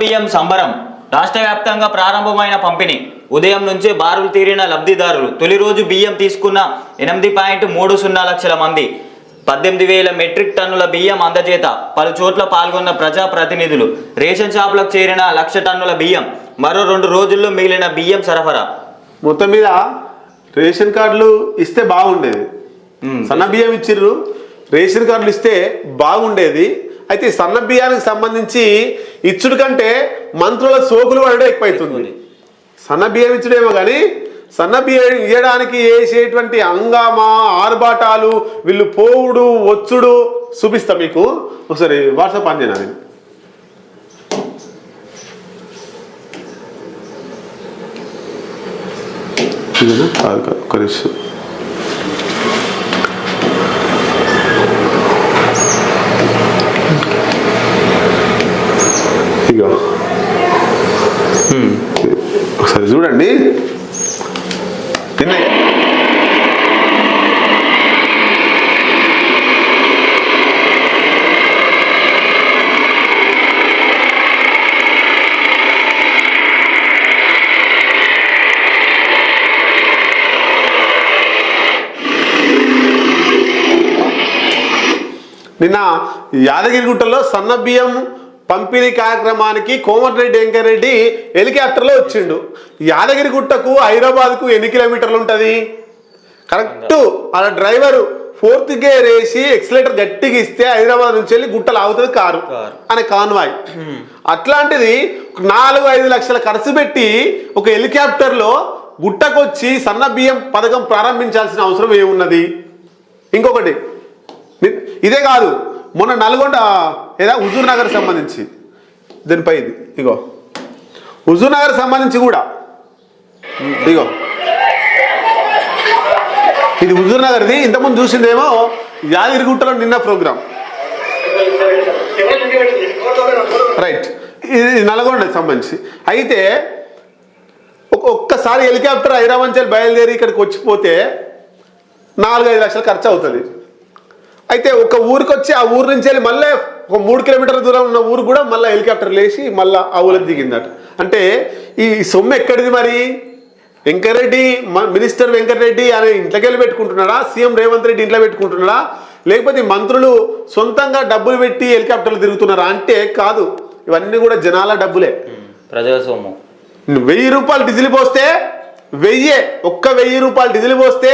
బియ్యం సంబరం. రాష్ట్ర వ్యాప్తంగా ప్రారంభమైన పంపిణీ. ఉదయం నుంచి బారులు తీరిన లబ్ధిదారులు. తొలి రోజు బియ్యం తీసుకున్న ఎనిమిది పాయింట్ మూడు సున్నా లక్షల మంది. పద్దెనిమిది వేల మెట్రిక్ టన్నుల బియ్యం అందజేత. పలు చోట్ల పాల్గొన్న ప్రజా ప్రతినిధులు. రేషన్ షాపులకు చేరిన లక్ష టన్నుల బియ్యం. మరో రెండు రోజుల్లో మిగిలిన బియ్యం సరఫరా. మొత్తం మీద రేషన్ కార్డులు ఇస్తే బాగుండేది. సన్న బియ్యం ఇచ్చిర్రు. రేషన్ కార్డులు ఇస్తే బాగుండేది. అయితే సన్న బియ్యానికి సంబంధించి ఇచ్చుడు కంటే మంత్రుల సోకులు పడడం ఎక్కువైతుంది. సన్న బియ్యం ఇచ్చుడేమో కానీ సన్న బియ్యం ఇవ్వడానికి వేసేటువంటి హంగామా ఆర్భాటాలు వీళ్ళు పోవుడు వచ్చుడు చూపిస్తా మీకు. ఒకసారి వాట్సాప్ ఆన్ చేయనా కాదు కాదు ఒక నిమిషం ఇగో సరే చూడండి. నిన్న నిన్న యాదగిరిగుట్టలో సన్న బియ్యం పంపిణీ కార్యక్రమానికి కోమటిరెడ్డి వెంకరెడ్డి హెలికాప్టర్లో వచ్చిండు. యాదగిరిగుట్టకు హైదరాబాద్కు ఎన్ని కిలోమీటర్లు ఉంటుంది? కరెక్ట్. అలా డ్రైవర్ ఫోర్త్ గేర్ వేసి ఎక్సలేటర్ గట్టిగా ఇస్తే హైదరాబాద్ నుంచి వెళ్ళి గుట్టలు ఆగుతుంది కారు. అనే కాన్వాయ్. అట్లాంటిది నాలుగు ఐదు లక్షల ఖర్చు పెట్టి ఒక హెలికాప్టర్లో గుట్టకొచ్చి సన్న బియ్యం పథకం ప్రారంభించాల్సిన అవసరం ఏమున్నది? ఇంకొకటి. ఇదే కాదు. మొన్న నల్గొండ ఏదా హుజూర్ నగర్ సంబంధించి. దీనిపై ఇది ఇగో. హుజూర్ నగర్ సంబంధించి కూడా. ఇగో. ఇది హుజూర్ నగర్ది. ఇంతకుముందు చూసిందేమో యాదగిరిగుట్టలో నిన్న ప్రోగ్రామ్ రైట్. ఇది నల్గొండకి సంబంధించి. అయితే ఒక్కసారి హెలికాప్టర్ హైదరాబాద్ నుంచి బయలుదేరి ఇక్కడికి వచ్చిపోతే నాలుగైదు లక్షలు ఖర్చు అవుతుంది. అయితే ఒక ఊరికి వచ్చి ఆ ఊరు నుంచి వెళ్ళి మళ్ళీ ఒక మూడు కిలోమీటర్ల దూరం ఉన్న ఊరు కూడా మళ్ళీ హెలికాప్టర్ లేచి మళ్ళీ ఆ ఊరికి దిగిందట. అంటే ఈ సొమ్ము ఎక్కడిది మరి? వెంకరెడ్డి మినిస్టర్ వెంకటరెడ్డి అనే ఇంట్లోకి వెళ్ళి పెట్టుకుంటున్నాడా? సీఎం రేవంత్ రెడ్డి ఇంట్లో పెట్టుకుంటున్నాడా? లేకపోతే మంత్రులు సొంతంగా డబ్బులు పెట్టి హెలికాప్టర్లు తిరుగుతున్నారా? అంటే కాదు. ఇవన్నీ కూడా జనాల డబ్బులే. ప్రజల సొమ్ము వెయ్యి రూపాయలు డీజిల్ పోస్తే వెయ్యే ఒక్క వెయ్యి రూపాయలు డీజిల్ పోస్తే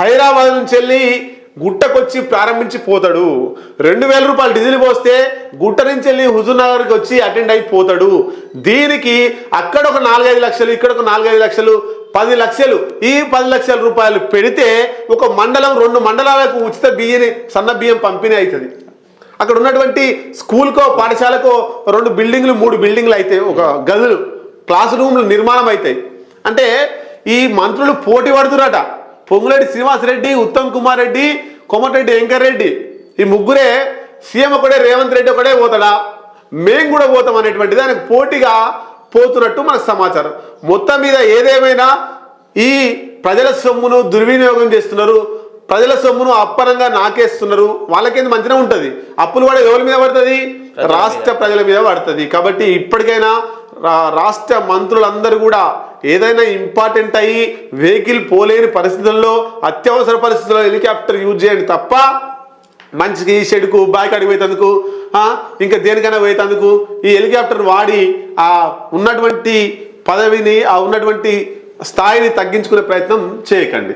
హైదరాబాద్ నుంచి వెళ్ళి గుట్టకొచ్చి ప్రారంభించి పోతాడు. రెండు వేల రూపాయలు డీజిల్ పోస్తే గుట్ట నుంచి వెళ్ళి హుజూర్నగర్కి వచ్చి అటెండ్ అయిపోతాడు దీనికి అక్కడ ఒక నాలుగైదు లక్షలు ఇక్కడ ఒక నాలుగైదు లక్షలు పది లక్షలు ఈ పది లక్షల రూపాయలు పెడితే ఒక మండలం రెండు మండలాలకు ఉచిత బియ్యని సన్న బియ్యం పంపిణీ అవుతుంది. అక్కడ ఉన్నటువంటి స్కూల్కో పాఠశాలకో రెండు బిల్డింగ్లు మూడు బిల్డింగ్లు అయితే ఒక గదులు క్లాస్ రూమ్లు నిర్మాణం అవుతాయి. అంటే ఈ మంత్రులు పోటీ పడుతురట పొంగులేటి శ్రీనివాసరెడ్డి ఉత్తమ్ కుమార్ రెడ్డి కోమటిరెడ్డి వెంకర్ రెడ్డి ఈ ముగ్గురే సీఎం ఒకడే రేవంత్ రెడ్డి ఒకడే పోతాడా? మేం కూడా పోతాం అనేటువంటిది ఆయనకు పోటీగా పోతున్నట్టు మనకు సమాచారం. మొత్తం మీద ఏదేమైనా ఈ ప్రజల సొమ్మును దుర్వినియోగం చేస్తున్నారు ప్రజల సొమ్మును అప్పనంగా నాకేస్తున్నారు వాళ్ళకేంది మంచిగా ఉంటుంది? అప్పులు కూడా ఎవరి మీద పడుతుంది? రాష్ట్ర ప్రజల మీద పడుతుంది. కాబట్టి ఇప్పటికైనా రాష్ట్ర మంత్రులందరూ కూడా ఏదైనా ఇంపార్టెంట్ అయ్యి వెహికల్ పోలేని పరిస్థితుల్లో అత్యవసర పరిస్థితుల్లో హెలికాప్టర్ యూజ్ చేయండి తప్ప మంచికి షెడ్కు బాయ్ కాడికి పోయేందుకు ఇంకా దేనికైనా పోయేందుకు ఈ హెలికాప్టర్ వాడి ఆ ఉన్నటువంటి పదవిని ఆ ఉన్నటువంటి స్థాయిని తగ్గించుకునే ప్రయత్నం చేయకండి.